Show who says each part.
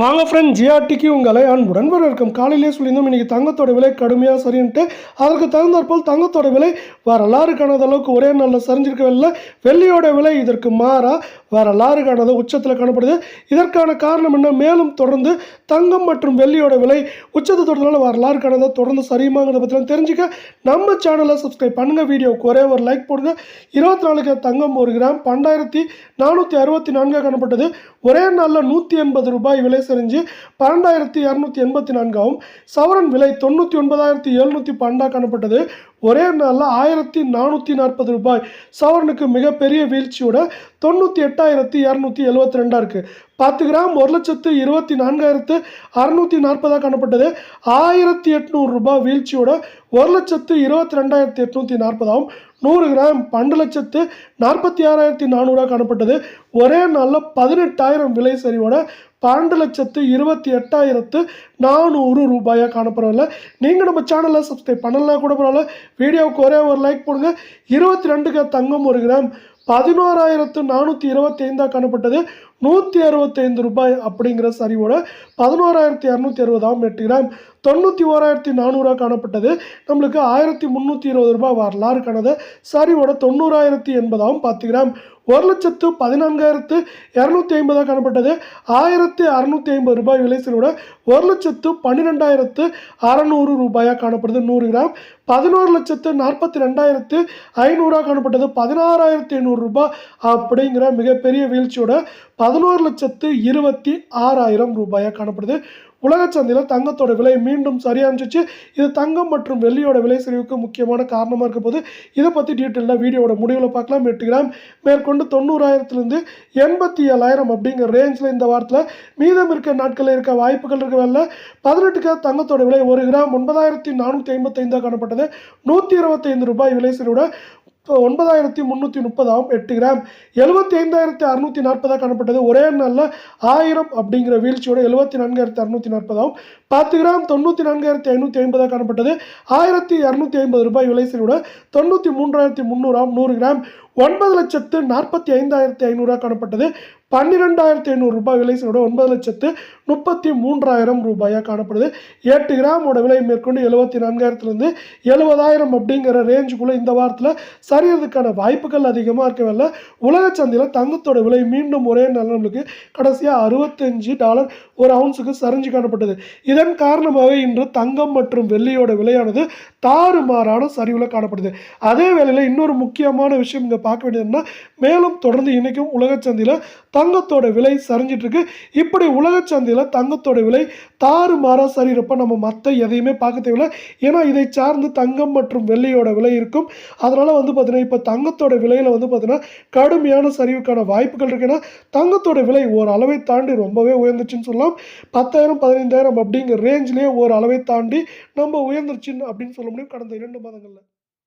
Speaker 1: வாங்க ஃப்ரெண்ட் ஜிஆர்டிக்கு உங்களை அன்புடன் வரவேற்கும். காலையிலே சொல்லியிருந்தோம் இன்றைக்கி தங்கத்தோட விலை கடுமையாக சரின்ட்டு. அதற்கு தகுந்தாற்போல் தங்கத்தோட விலை வரலாறு காணாத அளவுக்கு ஒரே நாளில் சரிஞ்சிருக்கவில்லை வெள்ளியோட விலை இதற்கு மாறாக வரலாறு காணாத உச்சத்தில் காணப்படுது. இதற்கான காரணம் என்ன? மேலும் தொடர்ந்து தங்கம் மற்றும் வெள்ளியோட விலை உச்சத்தை தொடர்ந்தால வரலாறு காணாத தொடர்ந்து சரியுமாங்கிறத பற்றிலாம் தெரிஞ்சுக்க நம்ம சேனலை சப்ஸ்கிரைப் பண்ணுங்கள் வீடியோவுக்கு ஒரே ஒரு லைக் போடுங்க. இருபத்தி நாலுக்கு தங்கம் ஒரு கிராம். பன்னெண்டாயிரத்தி நானூற்றி அறுபத்தி நான்காக காணப்பட்டது. ஒரே நாளில் நூற்றி எண்பது ரூபாய் விலை சரிஞ்சு பன்னெண்டாயிரத்தி இரநூத்தி எண்பத்தி நான்காகவும் சவரன் விலை தொண்ணூற்றி ஒன்பதாயிரத்தி எழுநூற்றி பன்னெண்டாக காணப்பட்டது. ஒரே நாளில் ஆயிரத்தி நானூற்றி நாற்பது ரூபாய். சவரனுக்கு மிகப்பெரிய வீழ்ச்சியோட தொண்ணூற்றி எட்டாயிரத்தி இரநூத்தி எழுபத்தி ரெண்டாக இருக்குது பத்து கிராம் ஒரு லட்சத்து இருபத்தி நான்காயிரத்து அறுநூற்றி நாற்பதாக காணப்பட்டது. ஆயிரத்தி எட்நூறு ரூபாய் வீழ்ச்சியோட ஒரு லட்சத்து இருபத்தி ரெண்டாயிரத்தி எட்நூற்றி நாற்பதாகவும் நூறு கிராம் பன்னெண்டு லட்சத்து நாற்பத்தி ஆறாயிரத்தி நானூறாக காணப்பட்டது. ஒரே நாளில் பதினெட்டாயிரம் விலை சரிவோட பன்னெண்டு லட்சத்து இருபத்தி எட்டாயிரத்து நானூறு ரூபாயாக காணப்படவில்லை நீங்கள் நம்ம சேனலை சப்ஸ்கிரைப் பண்ணலாம் கூட பரவாயில்ல. வீடியோவுக்கு ஒரே ஒரு லைக் போடுங்க. இருபத்தி ரெண்டுக்கு தங்கம் ஒரு கிராம். பதினோராயிரத்து நானூற்றி இருபத்தி ஐந்தாக காணப்பட்டது. நூற்றி அறுபத்தைந்து ரூபாய் அப்படிங்கிற சரிவோட பதினோராயிரத்தி இரநூத்தி அறுபதாம் எட்டு கிராம் தொண்ணூற்றி ஓராயிரத்தி நானூறாக காணப்பட்டது. நம்மளுக்கு ஆயிரத்தி முந்நூற்றி இருபது ரூபாய் வரலாறு காணது. சரிவோட தொண்ணூறாயிரத்தி எண்பதாகவும் பத்து கிராம் ஒரு லட்சத்து பதினான்காயிரத்து இரநூத்தி ஐம்பதாக காணப்பட்டது. ஆயிரத்தி அறநூற்றி ஐம்பது ரூபாய் விலை சரிவோட ஒரு லட்சத்து பன்னிரெண்டாயிரத்து அறநூறு ரூபாயாக காணப்படுது. நூறு கிராம். பதினோரு லட்சத்து நாற்பத்தி ரெண்டாயிரத்து ஐநூறாக காணப்பட்டது. பதினாறாயிரத்தி ஐநூறு ரூபாய் அப்படிங்கிற மிகப்பெரிய வீழ்ச்சியோட பதினோரு லட்சத்து இருபத்தி ஆறாயிரம் ரூபாயாக காணப்படுது. உலக சந்தையில் தங்கத்தோட விலை மீண்டும் சரியாமிச்சிச்சு இது தங்கம் மற்றும் வெள்ளியோட விலை சரிவுக்கு முக்கியமான காரணமாக இருக்க போது இதை பற்றி டீட்டெயிலாக வீடியோட முடிவில் பார்க்கலாம். எட்டு கிராம் மேற்கொண்டு தொண்ணூறாயிரத்துலேருந்து எண்பத்தி ஏழாயிரம் அப்படிங்கிற ரேஞ்சில் இந்த வாரத்தில் மீதம் இருக்க நாட்களில் இருக்க வாய்ப்புகள் இருக்கவில்லை பதினெட்டுக்கு தங்கத்தோட விலை ஒரு கிராம் ஒன்பதாயிரத்தி நானூற்றி ஐம்பத்தைந்தாக காணப்பட்டது. நூற்றி இருபத்தைந்து ரூபாய் விலை சரிவோட ஒன்பதாயிரத்தி முந்நூற்றி முப்பதாம் எட்டு கிராம். எழுபத்தி ஐந்தாயிரத்தி அறுநூற்றி நாற்பதாக காணப்பட்டது. ஒரே நாளில் ஆயிரம் அப்படிங்கிற வீழ்ச்சியோட எழுபத்தி நான்காயிரத்தி அறுநூற்றி நாற்பதாகவும் பத்து கிராம் தொண்ணூற்றி நான்காயிரத்தி ஐநூற்றி ஐம்பதாக காணப்பட்டது. ஆயிரத்தி இரநூத்தி ஐம்பது ரூபாய் விலைசலியோட தொண்ணூற்றி மூன்றாயிரத்தி முந்நூறாம் நூறு கிராம் ஒன்பது லட்சத்து நாற்பத்தி ஐந்தாயிரத்தி ஐநூறுரூவா காணப்பட்டது. பன்னிரெண்டாயிரத்தி ஐநூறு ரூபாய் விலை விட ஒன்பது லட்சத்து முப்பத்தி மூன்றாயிரம் ரூபாயாக காணப்படுது. எட்டு கிராமோட விலை மேற்கொண்டு எழுபத்தி நான்காயிரத்துலேருந்து எழுபதாயிரம் அப்படிங்கிற ரேஞ்சுக்குள்ளே இந்த வாரத்தில் சரியறதுக்கான வாய்ப்புகள் அதிகமாக இருக்கவில்லை உலக சந்தையில் தங்கத்தோட விலை மீண்டும் ஒரே நாள் நம்மளுக்கு கடைசியாக அறுபத்தஞ்சு டாலர் ஒரு அவுன்ஸுக்கு சரிஞ்சு காணப்பட்டது. இதன் காரணமாக இன்று தங்கம் மற்றும் வெள்ளியோட விலையானது தாறுமாறான சரிவில் காணப்படுது. அதே வேளையில் இன்னொரு முக்கியமான விஷயம் இங்கே பார்க்க வேண்டியதுன்னா மேலும் தொடர்ந்து இன்றைக்கும் உலக சந்தையில் தங்கத்தோட விலை சரிஞ்சிட்ருக்கு இப்படி உலக சந்தையில் தங்கத்தோட விலை தாறுமாறாக சரிகிறப்ப நம்ம மற்ற எதையுமே பார்க்க தேவையில்லை. ஏன்னா இதை சார்ந்து தங்கம் மற்றும் வெள்ளியோட விலை இருக்கும். அதனால் வந்து பார்த்தீங்கன்னா இப்போ தங்கத்தோட விலையில் வந்து பார்த்திங்கன்னா கடுமையான சரிவுக்கான வாய்ப்புகள் இருக்குன்னா தங்கத்தோட விலை ஓரளவை தாண்டி ரொம்பவே உயர்ந்துச்சுன்னு சொல்லலாம். பத்தாயிரம் பதினைந்தாயிரம் அப்படிங்கிற ரேஞ்சிலே ஒரு அளவை தாண்டி நம்ம உயர்ந்துருச்சுன்னு அப்படின்னு சொல்ல முடியும். கடந்த இரண்டு மாதங்களில்.